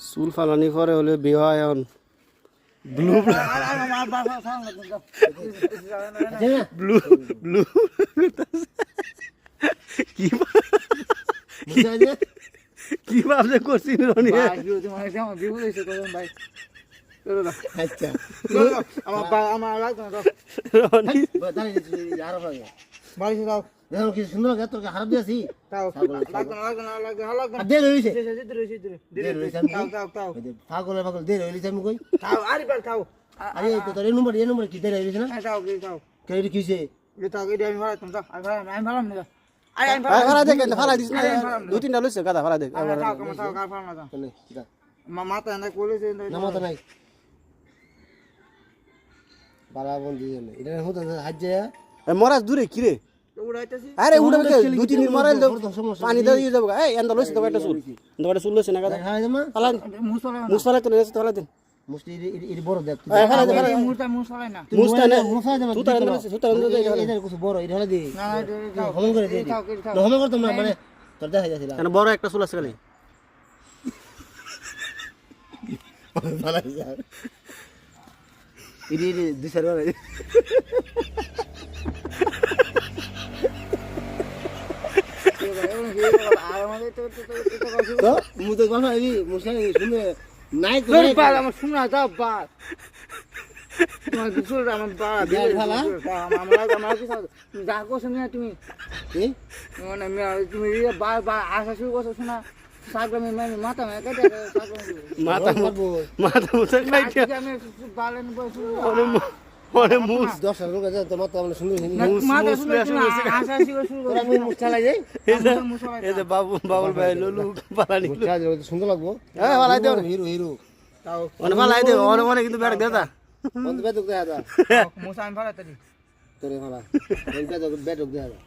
চুল ফালানি পরে হলে বিয়ে হয় এখন। ব্লু ব্লু ব্লু কি কি ভাবছে করছি রনি? আচ্ছা। রনি দেখো কি সুন্দর লাগে তোকে হারাপ দিয়েছি। আর দেরি হয়েছে দেরি হয়েছে আমি কই? পাগল পাগল দেরি হয়েছে আমি কই। আরে তো তোর এই নম্বর এই নম্বর কি দেরি হয়েছে না? কে এটা কিছে দেখ ফালা দিস না। দু তিনটা লইছে গাদা ফালা দেখ কোনে কিটা মাথা এনে করেছে না মাথা নাই। বালা বন্ধু এটা হতো হাত যায় মরাজ দূরে কি রে? আরে উড়ে কে দুই তিন দিন মরাইল তো পানি দিয়ে যাব এই এন্দ লইছে তো একটা চুল এন্দ একটা চুল লইছে না। মা ফালা মুসলে তো লইছে তো দিন বড় মানে একটা চুল আছে খালি? দুই তো মু তো কথা এই মুসা শুনে নাই তো তোর বাল আমার শুনা দাও বাল তোমার দুসুর আমার বাল বিয়ার ফালা? আমরা আমরা কি যা করছ না তুমি কি মানে তুমি ইয়ে বাল বাল আসা শুরু করছ শোনা সাগরামে মানে মাথা মেয়ে কেটে মাথা মারবো মাথা মুছে খাইছে আমি বাল এনে বসে ওরে মুস দশ হাজার লোক আছে তোমার তো আমরা মুখ চালাই যাই। এই যে বাবু বাবুল ভাই ললু পালানি। সুন্দর লাগবো। হ্যাঁ ফালাই দেও হিরো হিরো। তাও অনে ফালাই দেও অনে অনে কিন্তু ব্যাগ দেতা। বন্ধ বেদক দেখা দা মুসা আমি ভালো তারি তোরে ভালা বেদক বেদক দেখা দা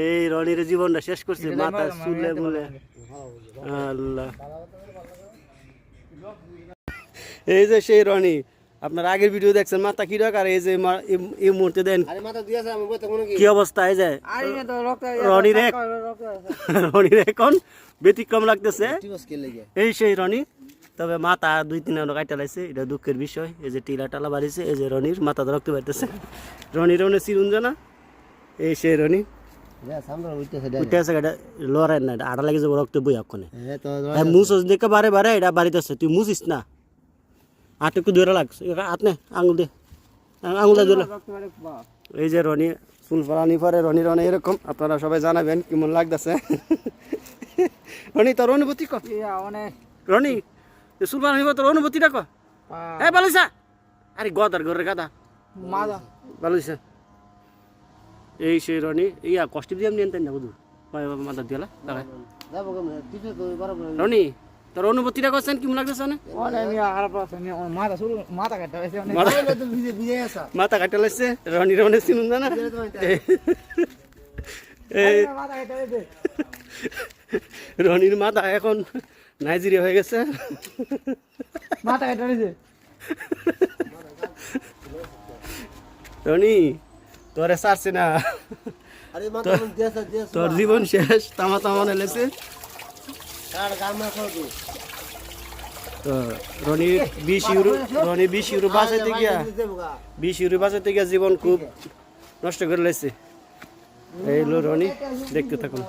এই রনির জীবনটা শেষ করছে মাথা চুলে মুলে। আল্লাহ। এই যে সেই রনি। আপনার আগের ভিডিও দেখছেন মাথা কি রাখ আর এই যে মা- এই- মুহূর্তে দেন। আরে মাথা দিয়েছে আমি বলতে কোনো কি? অবস্থা? এই যে আরে না তো রনির রনির এখন ব্যতিক্রম লাগতেছে। এই সেই রনি। তবে মাথা দুই তিন আনো কাটা লাইছে এটা দুঃখের বিষয়। এই যে টিলা টালা বাড়িছে এই যে রনির মাথা রক্ত পাইতেছে রনির রনে চিরুন জানা এই সেই রনি। লড়াই না আড়া লাগে যাব রক্ত বই মুসোস দেখে বারে বারে এটা বাড়িতেছে তুই মুছিস না? হাত একটু ধরে লাগছে হাত নে আঙুল দে। আঙুল দিয়ে ধরে বাড়ে বা এই যে রনি চুল ফালানি পরে রনি রনি এরকম আপনারা সবাই জানাবেন কেমন লাগতেছে। রনি তোর অনুভূতি কর। রনি এই চুল ফালানি পরে তোর অনুভূতিটা কর। এ বালুইসা। আরে গদার ঘরের গাদা। মাদা বালুইসা। এই সেই রনি ইয়া কষ্ট দিয়ে আমি নিয়ে না বুঝু মাথা বরাবর রনি তোর অনুভূতিটা করছেন কেমন লাগতেছে আছে মাথা কাটা লাগছে রনি রনি চিনুন না মাথা রনির মাথা এখন নাইজেরিয়া হয়ে গেছে। মাথা কাটা রনি তোরে সারছে না। তোর জীবন শেষ তামা তামা নেলেছে আর গাম না খাও তো তো রনি বিশ ইউরো রনি বিশ ইউরো বাঁচাইতে গিয়া বিশ ইউরো বাঁচাইতে গিয়া জীবন খুব নষ্ট করে লেছে এই লো রনি দেখতে থাকুন।